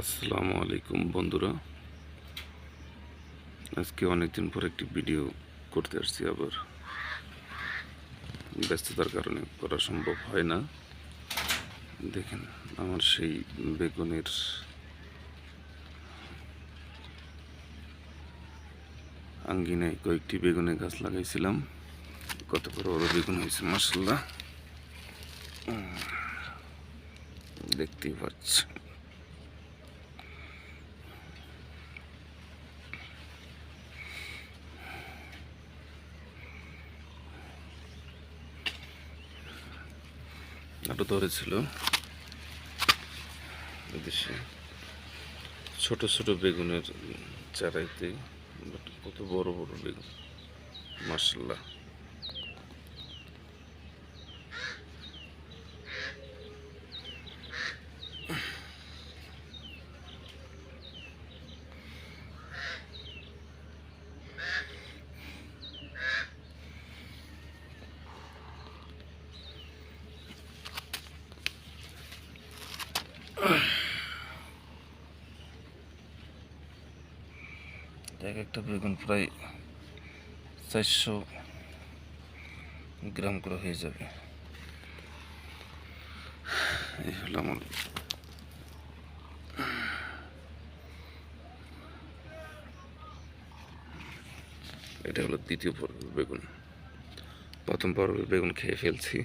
আসসালামু আলাইকুম বন্ধুরা। আজকে অনেকদিন পর একটি ভিডিও করতে আসছি আবার। ব্যস্ততার কারণে করা সম্ভব হয় না। দেখেন, আমার সেই বেগুনের আঙ্গিনায় কয়েকটি বেগুনের গাছ লাগাইছিলাম। কত বড় বড় বেগুন হয়েছে মাসাল্লাহ দেখতেই পাচ্ছি আরও ধরেছিল এদেশে ছোট ছোট বেগুনের চারাইতে কত বড় বড় বেগুন মার্শাল্লাহ এক একটা বেগুন প্রায় চারশো গ্রাম করে হয়ে যাবে। এই হলো আমার এটা হলো দ্বিতীয় পর্বের বেগুন। প্রথম পর্বের বেগুন খেয়ে ফেলছি।